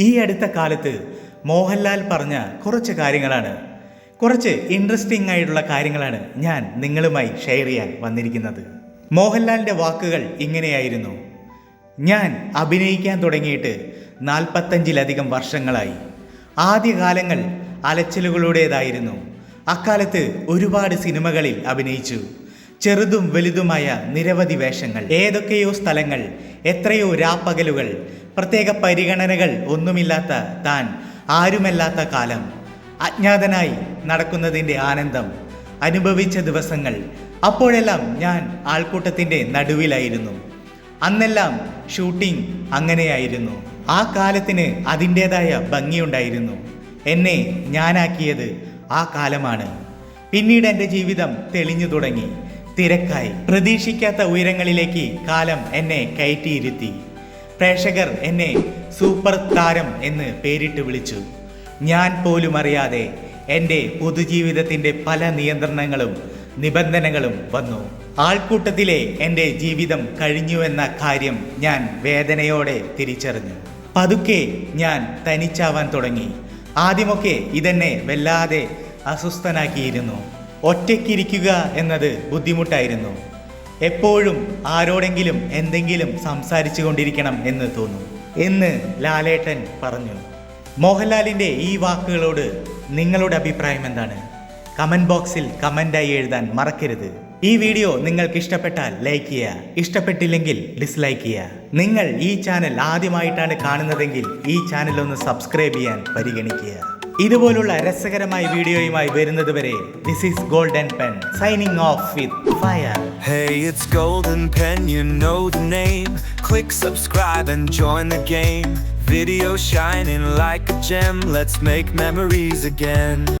ഈ അടുത്ത കാലത്ത് മോഹൻലാൽ പറഞ്ഞ കുറച്ച് കാര്യങ്ങളാണ്. കുറച്ച് ഇൻട്രസ്റ്റിംഗ് ആയിട്ടുള്ള കാര്യങ്ങളാണ് ഞാൻ നിങ്ങളുമായി ഷെയർ ചെയ്യാൻ വന്നിരിക്കുന്നത്. മോഹൻലാലിന്റെ വാക്കുകൾ ഇങ്ങനെയായിരുന്നു. ഞാൻ അഭിനയിക്കാൻ തുടങ്ങിയിട്ട് നാൽപ്പത്തഞ്ചിലധികം വർഷങ്ങളായി. ആദ്യകാലങ്ങൾ അലച്ചിലുകളുടേതായിരുന്നു. അക്കാലത്ത് ഒരുപാട് സിനിമകളിൽ അഭിനയിച്ചു. ചെറുതും വലുതുമായ നിരവധി വേഷങ്ങൾ. ഏതൊക്കെയോ സ്ഥലങ്ങൾ എത്രയോ രാപ്പകലുകൾ പ്രത്യേക പരിഗണനകൾ ഒന്നുമില്ലാത്ത താൻ ആരുമല്ലാത്ത കാലം. അജ്ഞാതനായി നടക്കുന്നതിന്റെ ആനന്ദം അനുഭവിച്ച ദിവസങ്ങൾ. അപ്പോഴെല്ലാം ഞാൻ ആൾക്കൂട്ടത്തിന്റെ നടുവിലായിരുന്നു. അന്നെല്ലാം ഷൂട്ടിംഗ് അങ്ങനെയായിരുന്നു. ആ കാലത്തിന് അതിന്റേതായ ഭംഗിയുണ്ടായിരുന്നു. എന്നെ ഞാനാക്കിയത് ആ കാലമാണ്. പിന്നീട് എന്റെ ജീവിതം തെളിഞ്ഞു തുടങ്ങി. തിരക്കായി. പ്രതീക്ഷിക്കാത്ത ഉയരങ്ങളിലേക്ക് കാലം എന്നെ കയറ്റിയിരുത്തി. പ്രേക്ഷകർ എന്നെ സൂപ്പർ താരം എന്ന് പേരിട്ട് വിളിച്ചു. ഞാൻ പോലും അറിയാതെ എന്റെ പൊതുജീവിതത്തിന്റെ പല നിയന്ത്രണങ്ങളും നിബന്ധനകളും വന്നു. ആൾക്കൂട്ടത്തിലെ എന്റെ ജീവിതം കഴിഞ്ഞുവെന്ന കാര്യം ഞാൻ വേദനയോടെ തിരിച്ചറിഞ്ഞു. പതുക്കെ ഞാൻ തനിച്ചാവാൻ തുടങ്ങി. ആദ്യമൊക്കെ ഇതെന്നെ വല്ലാതെ അസ്വസ്ഥനാക്കിയിരുന്നു. ഒറ്റയ്ക്കിരിക്കുക എന്നത് ബുദ്ധിമുട്ടായിരുന്നു. എപ്പോഴും ആരോടെങ്കിലും എന്തെങ്കിലും സംസാരിച്ചു കൊണ്ടിരിക്കണം എന്ന് തോന്നും. എന്ന് ലാലേട്ടൻ പറഞ്ഞു. മോഹൻലാലിന്റെ ഈ വാക്കുകളോട് നിങ്ങളുടെ അഭിപ്രായം എന്താണ്? കമന്റ് ബോക്സിൽ കമന്റായി എഴുതാൻ മറക്കരുത്. ഈ വീഡിയോ നിങ്ങൾക്ക് ഇഷ്ടപ്പെട്ടാൽ ലൈക്ക് ചെയ്യുക. ഇഷ്ടപ്പെട്ടില്ലെങ്കിൽ ഡിസ്ലൈക്ക് ചെയ്യുക. നിങ്ങൾ ഈ ചാനൽ ആദ്യമായിട്ടാണ് കാണുന്നതെങ്കിൽ ഈ ചാനൽ ഒന്ന് സബ്സ്ക്രൈബ് ചെയ്യാൻ പരിഗണിക്കുക. ഇതുപോലുള്ള രസകരമായ വീഡിയോയുമായി വരുന്നത് വരെ this is Golden Pen signing off with fire Hey, it's Golden Pen, you know the name. Click subscribe and join the game. Video shining like a gem, let's make memories again.